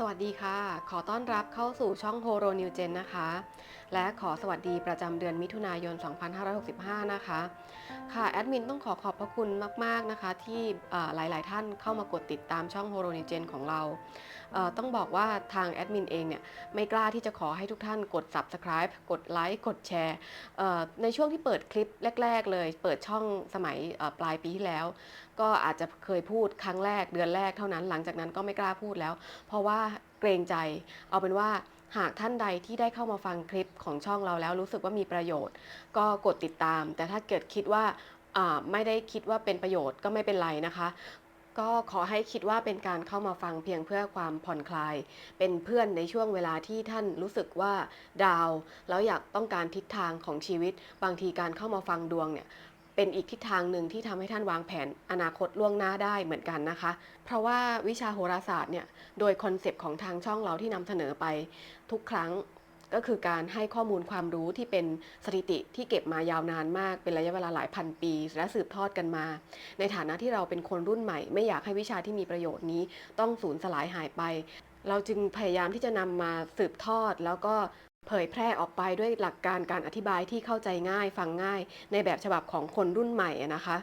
สวัสดีค่ะ ขอต้อนรับเข้าสู่ช่องโฮโรนิวเจนนะคะและขอสวัสดีประจำเดือนมิถุนายน 2565 นะคะ ค่ะแอดมินต้องขอขอบพระคุณมาก ๆ นะคะ ที่หลาย ๆ ท่านเข้ามากดติดตามช่องโฮโรนิเจนของเรา ต้องบอกว่าทางแอดมินเองเนี่ยไม่กล้าที่จะขอให้ทุกท่านกด subscribe กดไลค์กดแชร์ในช่วงที่เปิดคลิปแรก ๆ เลย เปิดช่องสมัยปลายปีที่แล้ว ก็อาจจะเคยพูดครั้งแรกเดือนแรกเท่านั้น หลังจากนั้นก็ไม่กล้าพูดแล้ว เพราะว่าเกรงใจเอาเป็นว่า หากท่านใดที่ได้เข้ามาฟังคลิปของช่องเราแล้วรู้สึกว่ามีประโยชน์ ก็กดติดตาม แต่ถ้าเกิดคิดว่าไม่ได้คิดว่าเป็นประโยชน์ก็ไม่เป็นไรนะคะ ก็ขอให้คิดว่าเป็นการเข้ามาฟังเพียงเพื่อความผ่อนคลาย เป็นเพื่อนในช่วงเวลาที่ท่านรู้สึกว่าดาว แล้วอยากต้องการทิศทางของชีวิต บางทีการเข้ามาฟังดวงเนี่ย เป็นอีกทิศทางหนึ่งที่ทำให้ท่านวางแผนอนาคตล่วงหน้าได้เหมือนกันนะคะ เพราะว่าวิชาโหราศาสตร์เนี่ยโดยคอนเซปต์ของทางช่องเราที่นำเสนอไปทุกครั้งก็คือการให้ข้อมูลความรู้ที่เป็นสถิติที่เก็บมายาวนานมาก เป็นระยะเวลาหลายพันปี และสืบทอดกันมา ในฐานะที่เราเป็นคนรุ่นใหม่ ไม่อยากให้วิชาที่มีประโยชน์นี้ ต้องสูญสลายหายไป เราจึงพยายามที่จะนำมาสืบทอดแล้วก็ เผยแพร่ออกไปด้วยหลักการการอธิบายที่เข้าใจง่ายฟังง่าย ในแบบฉบับของคนรุ่นใหม่นะคะ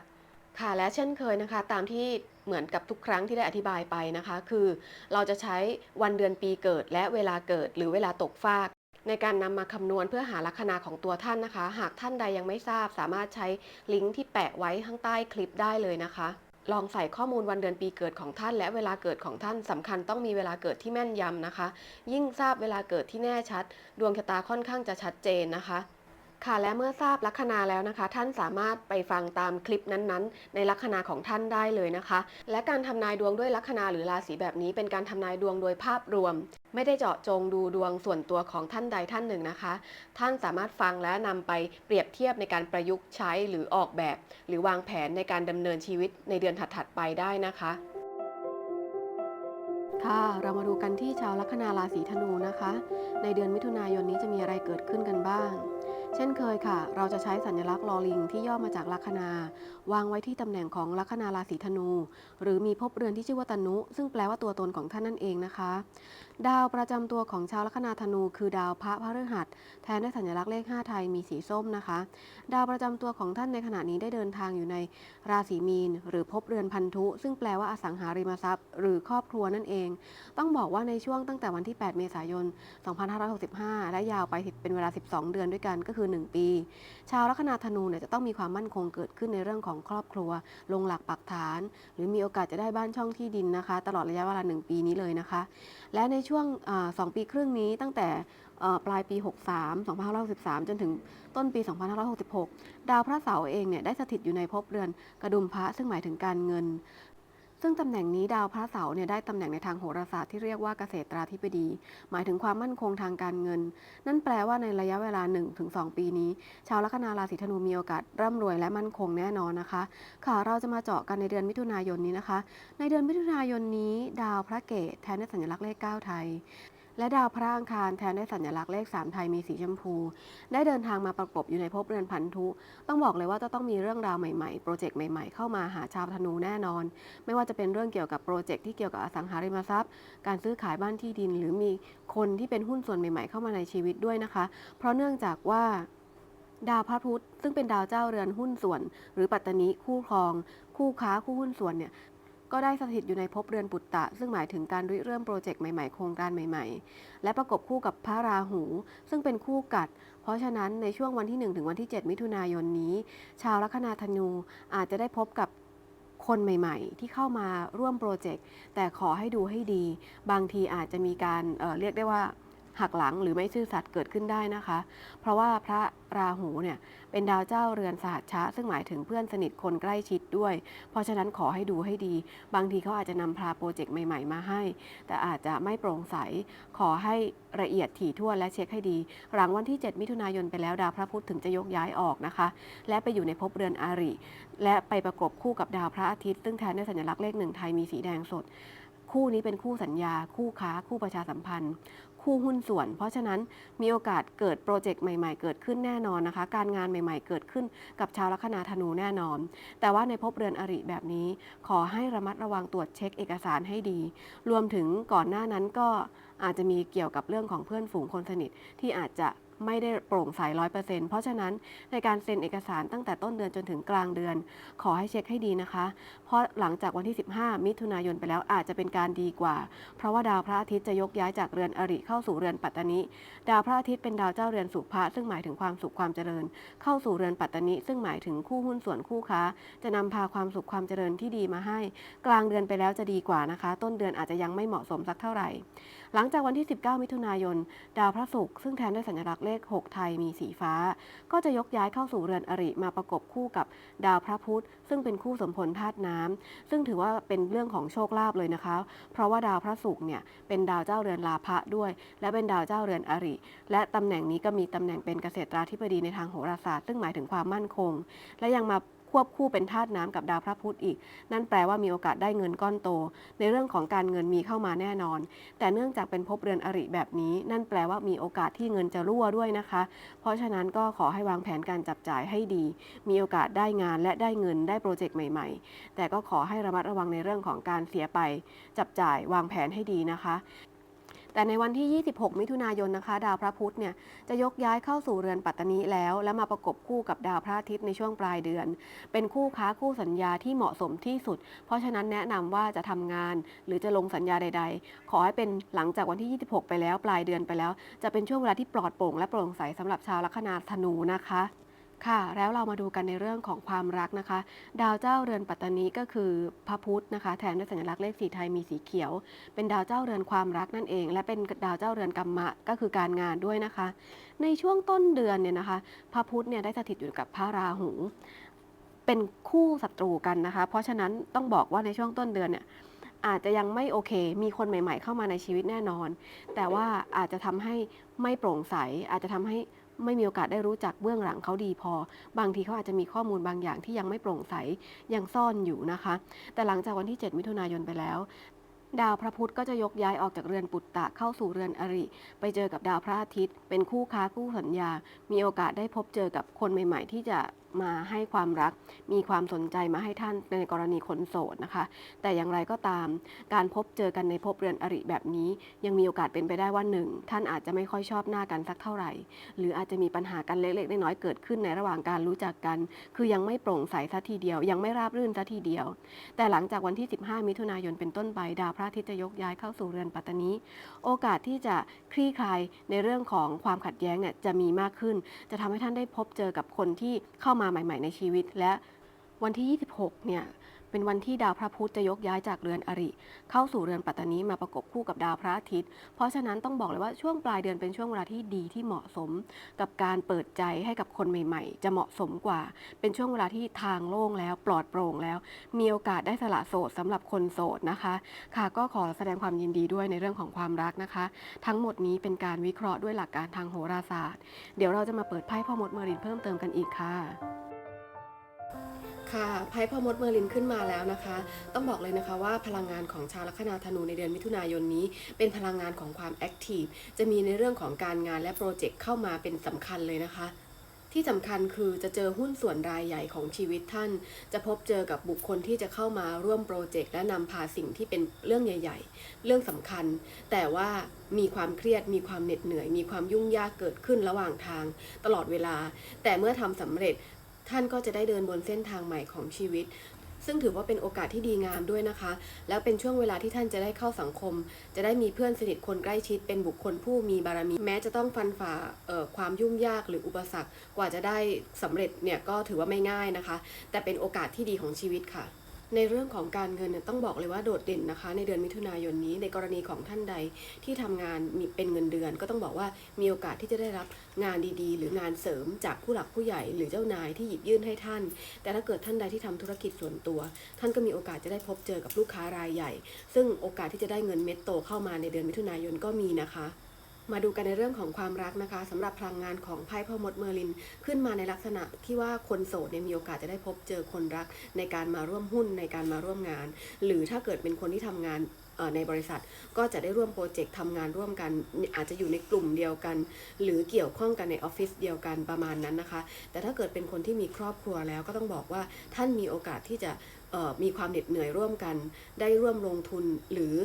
ค่ะและเช่นเคยนะคะ ตามที่เหมือนกับทุกครั้งที่ได้อธิบายไปนะคะ คือ เราจะใช้วันเดือนปีเกิด และเวลาเกิด หรือเวลาตกฟาก ในการนำมาคำนวณเพื่อหาลัคนาของตัวท่านนะคะ หากท่านใดยังไม่ทราบ สามารถใช้ลิงก์ที่แปะไว้ข้างใต้คลิปได้เลยนะคะ ลองใส่ข้อมูลวันเดือนปีเกิดของท่าน และเวลาเกิดของท่านสำคัญต้องมีเวลาเกิดที่แม่นยำนะคะ ยิ่งทราบเวลาเกิดที่แน่ชัด ดวงชะตาค่อนข้างจะชัดเจนนะคะ ค่ะและเมื่อทราบลัคนาแล้วนะคะ ท่านสามารถไปฟังตามคลิปนั้นๆ ในลัคนาของท่านได้เลยนะคะ และการทำนายดวงด้วยลัคนาหรือราศีแบบนี้ เป็นการทำนายดวงโดยภาพรวม ไม่ได้เจาะจงดูดวงส่วนตัวของท่านใดท่านหนึ่งนะคะ ท่านสามารถฟังและนำไปเปรียบเทียบในการประยุกต์ใช้หรือออกแบบ หรือวางแผนในการดำเนินชีวิตในเดือนถัดๆไปได้นะคะค่ะเรามาดูกันที่ชาวลัคนาราศีธนูนะคะ ในเดือนมิถุนายนนี้จะมีอะไรเกิดขึ้นกันบ้าง เช่นเคยค่ะ เราจะใช้สัญลักษณ์ลอลิงที่ย่อมาจากลัคนา วางไว้ที่ตำแหน่งของลัคนาราศีธนู หรือมีภพเรือนที่ชื่อว่าตนุ ซึ่งแปลว่าตัวตนของท่านนั่นเองนะคะ ดาวประจำตัวของชาวลัคนาธนู คือดาวพระพฤหัส แทนด้วยสัญลักษณ์เลข 5 ไทยมีสีส้มนะคะ ดาวประจำตัวของท่านในขณะนี้ได้เดินทางอยู่ในราศีมีน หรือภพเรือนพันธุ ซึ่งแปลว่าอสังหาริมทรัพย์ หรือครอบครัวนั่นเอง ต้องบอกว่าในช่วงตั้งแต่วันที่ 8 เมษายน 2565 และยาวไปเป็นเวลา 12 เดือนด้วยกันก็คือือ 1 ปี ชาวลัคนาธนูเนี่ยจะต้องมีความมั่นคงเกิดขึ้นในเรื่องของครอบครัว ลงหลักปักฐาน หรือมีโอกาสจะได้บ้านช่องที่ดินนะคะ ตลอดระยะเวลา 1 ปีนี้เลยนะคะ และในช่วงอ่า2ปีครึ่งนี้ตั้งแต่ปลายปี 63 2563 จนถึงต้นปี 2566 ดาวพระเสาร์เองเนี่ยได้สถิตอยู่ในภพเรือนกระดุมพระซึ่งหมายถึงการเงิน ซึ่งตำแหน่งนี้ดาวพระเสาร์เนี่ยได้ตำแหน่งในทางโหราศาสตร์ที่เรียกว่าเกษตราธิบดี หมายถึงความมั่นคงทางการเงิน นั่นแปลว่าในระยะเวลา 1-2 ปีนี้ ชาวลัคนาราศีธนูมีโอกาสร่ำรวยและมั่นคงแน่นอนนะคะ ค่ะเราจะมาเจาะกันในเดือนมิถุนายนนี้นะคะ ในเดือนมิถุนายนนี้ ดาวพระเกตแทนในสัญลักษณ์เลข 9 ไทย และดาวพระอังคารแทนด้วยสัญลักษณ์เลข 3 ไทยมีสีชมพู ได้เดินทางมาประกบอยู่ในภพเรือนพันธุ ต้องบอกเลยว่าจะต้องมีเรื่องราวใหม่ๆ โปรเจกต์ใหม่ๆ เข้ามาหาชาวธนูแน่นอน ไม่ว่าจะเป็นเรื่องเกี่ยวกับโปรเจกต์ที่เกี่ยวกับอสังหาริมทรัพย์ การซื้อขายบ้านที่ดิน หรือมีคนที่เป็นหุ้นส่วนใหม่ ๆ เข้ามาในชีวิตด้วยนะคะ เพราะเนื่องจากว่าดาวพระพุธซึ่งเป็นดาวเจ้าเรือนหุ้นส่วน หรือปัตตนิคู่ครอง คู่ค้าคู่หุ้นส่วนเนี่ย ก็ได้สถิตอยู่ในภพเรือนปุตตะ ซึ่งหมายถึงการริเริ่มโปรเจกต์ใหม่ๆ โครงการใหม่ๆ และประกบคู่กับพระราหู ซึ่งเป็นคู่กัด เพราะฉะนั้นในช่วงวันที่ 1 ถึงวันที่ 7 มิถุนายนนี้ ชาวลัคนาธนูอาจจะได้พบกับคนใหม่ๆ ที่เข้ามาร่วมโปรเจกต์แต่ขอให้ดูให้ดี บางทีอาจจะมีการเเรียกได้ว่า หักหลังหรือไม่ซื่อสัตย์เกิดขึ้นได้นะคะ เพราะว่าพระราหูเนี่ยเป็นดาวเจ้าเรือนสหัชชะ ซึ่งหมายถึงเพื่อนสนิทคนใกล้ชิดด้วย เพราะฉะนั้นขอให้ดูให้ดี บางทีเขาอาจจะนำพาโปรเจกต์ใหม่ ๆ มาให้ แต่อาจจะไม่โปร่งใส ขอให้ละเอียดถี่ถ้วนและเช็คให้ดี หลังวันที่ 7 มิถุนายนไปแล้วดาวพระพุธถึงจะยกย้ายออกนะคะ และไปอยู่ในภพเรือนอาริ และไปประกบคู่กับดาวพระอาทิตย์ ซึ่งแทนด้วยสัญลักษณ์เลขหนึ่งไทยมีสีแดงสดคู่นี้เป็นคู่สัญญา คู่ค้า คู่ประชาสัมพันธ์ คู่หุ้นส่วน เพราะฉะนั้นมีโอกาสเกิดโปรเจกต์ใหม่ๆ เกิดขึ้นแน่นอนนะคะ การงานใหม่ ๆ เกิดขึ้นกับชาวลัคนาธนูแน่นอน แต่ว่าในภพเรือนอริแบบนี้ ขอให้ระมัดระวังตรวจเช็คเอกสารให้ดี รวมถึงก่อนหน้านั้นก็อาจจะมีเกี่ยวกับเรื่องของเพื่อนฝูงคนสนิทที่อาจจะ ไม่ได้โปร่งใสร้อยเปอร์เซ็นต์เพราะฉะนั้นในการเซ็นเอกสารตั้งแต่ต้นเดือนจนถึงกลางเดือน ขอให้เช็คให้ดีนะคะ เพราะหลังจากวันที่ 15 มิถุนายนไปแล้วอาจจะเป็นการดีกว่า เพราะว่าดาวพระอาทิตย์จะยกย้ายจากเรือนอริเข้าสู่เรือนปัตตานิดาวพระอาทิตย์เป็นดาวเจ้าเรือนสุภะซึ่งหมายถึงความสุขความเจริญ เข้าสู่เรือนปัตตานิซึ่งหมายถึงคู่หุ้นส่วนคู่ค้า จะนำพาความสุขความเจริญที่ดีมาให้ กลางเดือนไปแล้วจะดีกว่านะคะ ต้นเดือนอาจจะยังไม่เหมาะสมสักเท่าไหร่ หลังจากวันที่ 19 มิถุนายน ดาวพระศุกร์ซึ่งแทนด้วยสัญลักษณ์เลข 6 ไทยมีสีฟ้า ก็จะยกย้ายเข้าสู่เรือนอริมาประกบคู่กับดาวพระพุธ ซึ่งเป็นคู่สมพลธาตุน้ำซึ่งถือว่าเป็นเรื่องของโชคลาภเลยนะคะ เพราะว่าดาวพระศุกร์เนี่ยเป็นดาวเจ้าเรือนลาภะด้วย และเป็นดาวเจ้าเรือนอริ และตำแหน่งนี้ก็มีตำแหน่งเป็นเกษตราธิบดีในทางโหราศาสตร์ ซึ่งหมายถึงความมั่นคง และยังมา ควบคู่เป็นธาตุน้ำกับดาวพระพุธอีก นั่นแปลว่ามีโอกาสได้เงินก้อนโต ในเรื่องของการเงินมีเข้ามาแน่นอน แต่เนื่องจากเป็นภพเรือนอริแบบนี้ นั่นแปลว่ามีโอกาสที่เงินจะรั่วด้วยนะคะ เพราะฉะนั้นก็ขอให้วางแผนการจับจ่ายให้ดี มีโอกาสได้งานและได้เงินได้โปรเจกต์ใหม่ ๆ แต่ก็ขอให้ระมัดระวังในเรื่องของการเสียไป จับจ่ายวางแผนให้ดีนะคะ แต่ในวันที่ 26 มิถุนายนนะคะ ดาวพระพุธเนี่ยจะยกย้ายเข้าสู่เรือนปัตตนิแล้ว และมาประกบคู่กับดาวพระอาทิตย์ในช่วงปลายเดือน เป็นคู่ค้าคู่สัญญาที่เหมาะสมที่สุด เพราะฉะนั้นแนะนำว่าจะทำงาน หรือจะลงสัญญาใด ๆ ขอให้เป็นหลังจากวันที่ 26 ไปแล้วปลายเดือนไปแล้ว จะเป็นช่วงเวลาที่ปลอดโปร่งและโปร่งใสสำหรับชาวลัคนาธนูนะคะ ค่ะ แล้วเรามาดูกันในเรื่องของความรักนะคะ ดาวเจ้าเรือนปัตตานีก็คือพระพุธนะคะ แทนด้วยสัญลักษณ์เลขสีไทยมีสีเขียว เป็นดาวเจ้าเรือนความรักนั่นเอง และเป็นดาวเจ้าเรือนกรรมะก็คือการงานด้วยนะคะ ในช่วงต้นเดือนเนี่ยนะคะ พระพุธเนี่ยได้สถิตอยู่กับพระราหู เป็นคู่ศัตรูกันนะคะ เพราะฉะนั้นต้องบอกว่าในช่วงต้นเดือนเนี่ยอาจจะยังไม่โอเค มีคนใหม่ ๆ เข้ามาในชีวิตแน่นอน แต่ว่าอาจจะทำให้ไม่โปร่งใส อาจจะทำให้ ไม่มีโอกาสได้รู้จักเบื้องหลังเขาดีพอ บางทีเขาอาจจะมีข้อมูลบางอย่างที่ยังไม่โปร่งใสยังซ่อนอยู่นะคะ แต่หลังจากวันที่ 7 มิถุนายนไปแล้ว ดาวพระพุธก็จะยกย้ายออกจากเรือนปุตตะเข้าสู่เรือนอริ ไปเจอกับดาวพระอาทิตย์ เป็นคู่ค้าคู่สัญญา มีโอกาสได้พบเจอกับคนใหม่ ๆ ที่จะ มาให้ความรัก มีความสนใจมาให้ท่านในกรณีคนโสดนะคะ แต่อย่างไรก็ตาม การพบเจอกันในภพเรือนอริแบบนี้ ยังมีโอกาสเป็นไปได้ว่าหนึ่งท่านอาจจะไม่ค่อยชอบหน้ากันสักเท่าไหร่ หรืออาจจะมีปัญหากันเล็กๆน้อยๆเกิดขึ้นในระหว่างการรู้จักกัน คือยังไม่โปร่งใสสัทีเดียว ยังไม่ราบรื่นสัทีเดียว แต่หลังจากวันที่ 15 มิถุนายนเป็นต้นไปดาวพระอาทิตย์จะยกย้ายเข้าสู่เรือนปัตตานีโอกาสที่จะคลี่คลายในเรื่องของความขัดแย้งเนี่ยจะมีมากขึ้น จะทำให้ท่านได้พบเจอกับคนที่เข้ามามาใหม่ ๆ ในชีวิต และวันที่ 26 เนี่ยเป็นวันที่ดาวพระพุธจะยกย้ายจากเรือนอริ เข้าสู่เรือนปัตตานีมาประกบคู่กับดาวพระอาทิตย์ เพราะฉะนั้นต้องบอกเลยว่าช่วงปลายเดือนเป็นช่วงเวลาที่ดีที่เหมาะสม กับการเปิดใจให้กับคนใหม่ๆ จะเหมาะสมกว่า เป็นช่วงเวลาที่ทางโล่งแล้วปลอดโปร่งแล้ว มีโอกาสได้สละโสดสำหรับคนโสดนะคะ ค่ะก็ขอแสดงความยินดีด้วยในเรื่องของความรักนะคะ ทั้งหมดนี้เป็นการวิเคราะห์ด้วยหลักการทางโหราศาสตร์ เดี๋ยวเราจะมาเปิดไพ่พ่อมดเมรินเพิ่มเติมกันอีกค่ะ ค่ะไพ่พอมดเมอร์ลินขึ้นมาแล้วนะคะ ต้องบอกเลยนะคะว่าพลังงานของชาวลัคนาธนูในเดือนมิถุนายนนี้ เป็นพลังงานของความแอคทีฟจะมีในเรื่องของการงานและโปรเจกต์เข้ามาเป็นสำคัญเลยนะคะที่สำคัญคือจะเจอหุ้นส่วนรายใหญ่ของชีวิตท่าน จะพบเจอกับบุคคลที่จะเข้ามาร่วมโปรเจกต์และนำพาสิ่งที่เป็นเรื่องใหญ่ ๆ เรื่องสำคัญ แต่ว่ามีความเครียด มีความเหน็ดเหนื่อย มีความยุ่งยากเกิดขึ้นระหว่างทางตลอดเวลา แต่เมื่อทำสำเร็จ ท่านก็จะได้เดินบนเส้นทางใหม่ของชีวิต ซึ่งถือว่าเป็นโอกาสที่ดีงามด้วยนะคะ แล้วเป็นช่วงเวลาที่ท่านจะได้เข้าสังคม จะได้มีเพื่อนสนิทคนใกล้ชิด เป็นบุคคลผู้มีบารมี แม้จะต้องฟันฝ่าความยุ่งยากหรืออุปสรรค กว่าจะได้สำเร็จเนี่ยก็ถือว่าไม่ง่ายนะคะ แต่เป็นโอกาสที่ดีของชีวิตค่ะ ในเรื่องของการเงินเนี่ยต้องบอกเลยว่าโดดเด่นนะคะ ในเดือนมิถุนายนนี้ ในกรณีของท่านใดที่ทำงานมีเป็นเงินเดือน ก็ต้องบอกว่ามีโอกาสที่จะได้รับงานดีๆ หรืองานเสริมจากผู้หลักผู้ใหญ่หรือเจ้านายที่หยิบยื่นให้ท่าน แต่ถ้าเกิดท่านใดที่ทำธุรกิจส่วนตัว ท่านก็มีโอกาสจะได้พบเจอกับลูกค้ารายใหญ่ ซึ่งโอกาสที่จะได้เงินเม็ดโตเข้ามาในเดือนมิถุนายนก็มีนะคะ มาดูกันในเรื่องของความรักนะคะสำหรับพลังงานของไพ่พ่อมดเมอร์ลินขึ้นมาในลักษณะที่ว่าคนโสดเนี่ยมีโอกาสจะได้พบเจอคนรักในการมาร่วมหุ้นในการมาร่วมงาน หรือถ้าเกิดเป็นคนที่ทำงานในบริษัทก็จะได้ร่วมโปรเจกต์ทำงานร่วมกัน อาจจะอยู่ในกลุ่มเดียวกัน หรือเกี่ยวข้องกันในออฟฟิศเดียวกันประมาณนั้นนะคะ แต่ถ้าเกิดเป็นคนที่มีครอบครัวแล้วก็ต้องบอกว่าท่านมีโอกาสที่จะมีความเหน็ดเหนื่อยร่วมกัน ได้ร่วมลงทุนหรือ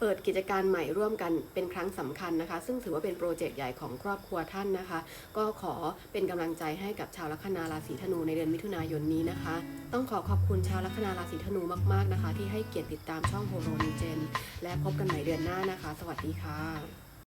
เปิดกิจการใหม่ร่วมกันเป็นครั้งสำคัญนะคะ ซึ่งถือว่าเป็นโปรเจกต์ใหญ่ของครอบครัวท่านนะคะ ก็ขอเป็นกำลังใจให้กับชาวลัคนาราศีธนูในเดือนมิถุนายนนี้นะคะ ต้องขอขอบคุณชาวลัคนาราศีธนูมากๆนะคะ ที่ให้เกียรติติดตามช่องโฮโลนิเจนและพบกันใหม่เดือนหน้านะคะ สวัสดีค่ะ